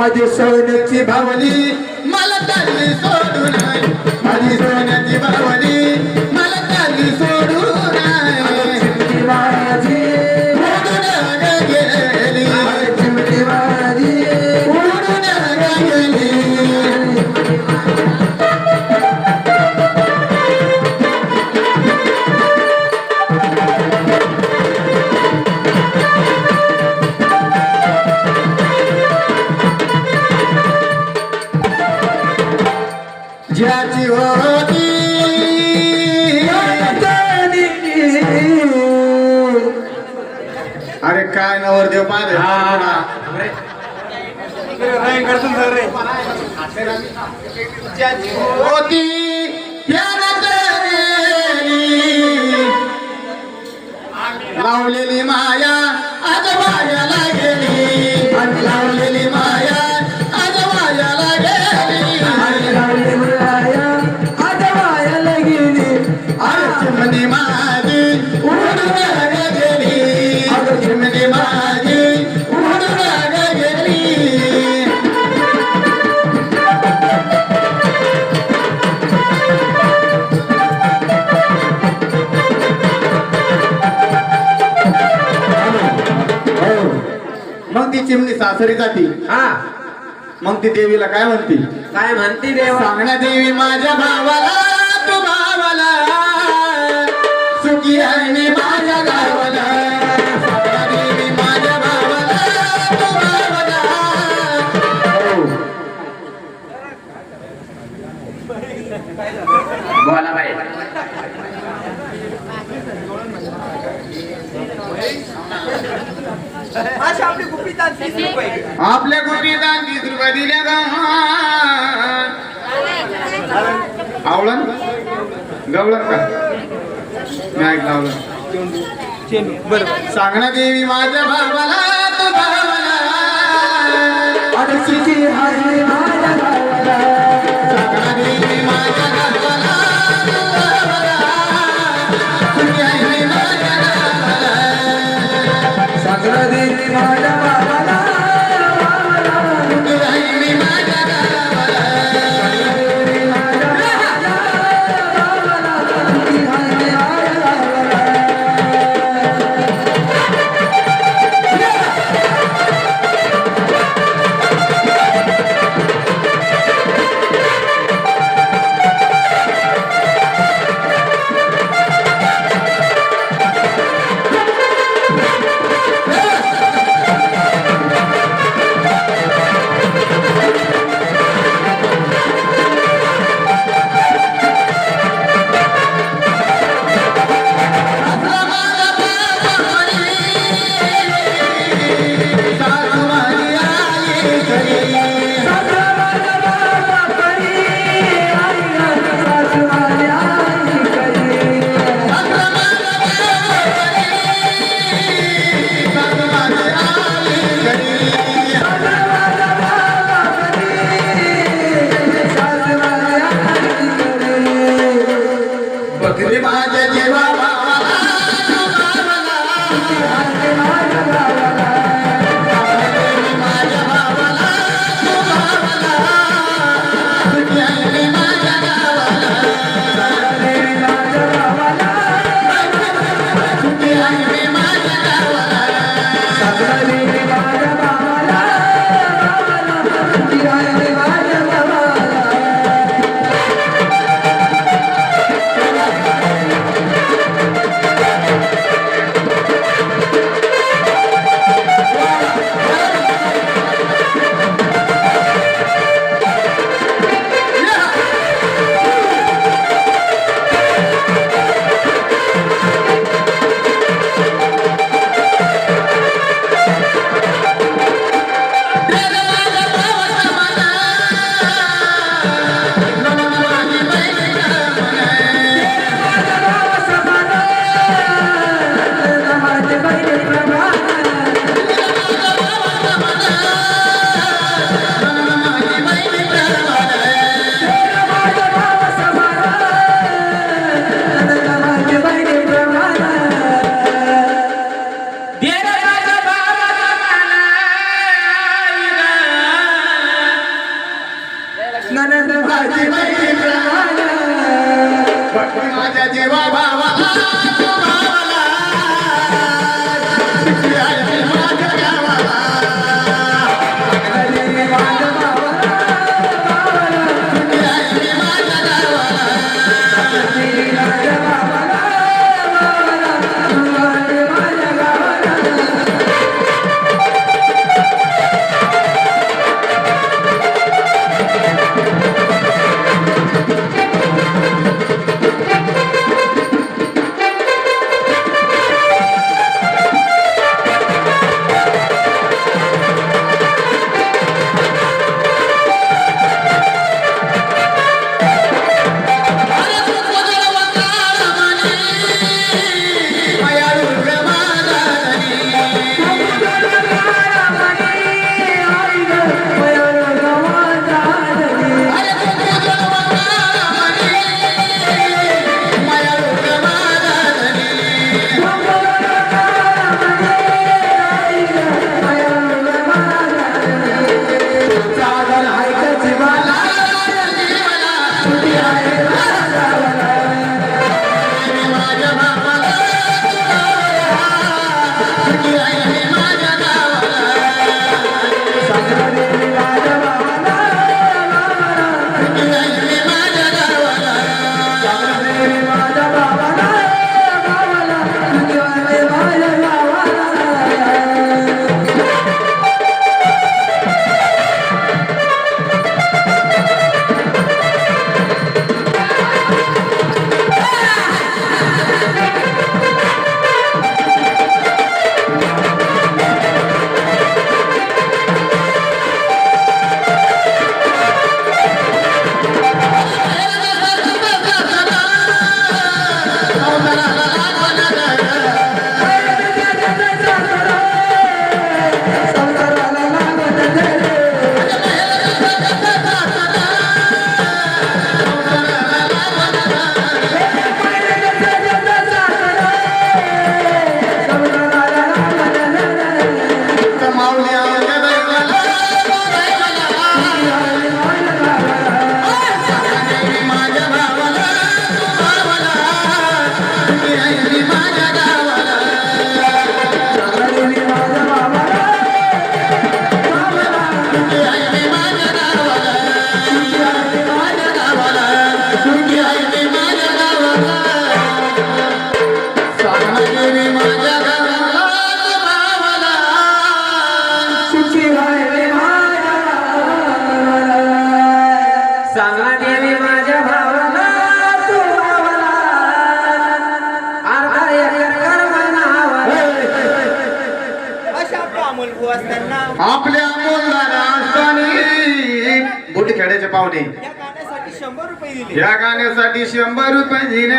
माझी सोन्याची भावली मला चालली सोडून माझी सोन्याची भावली अरे काय नवरदेव पाहते होती प्यारात गेली. लावलेली माया. मग ती चिमणी सासरी जाती. हा. मग ती देवीला काय म्हणते? काय म्हणती देवा? सांगण्या देवी माझ्या भावाला तू भावाला सुखी आहे मी माझ्या गावाला. आपल्या गोपीदान तीस रुपये दिल्या गा आवळण? गवळण का? मी ऐकलं आवळण. बरोबर सांगण्या देवी माझ्या भावाला तू भावाला बकरी माझ्या जीवा Bye bye. मुलगू असताना आपल्या अमोलदारा खेड्याचे पाहुणे. या गाण्यासाठी शंभर रुपये दिले. या गाण्यासाठी शंभर रुपये दिले.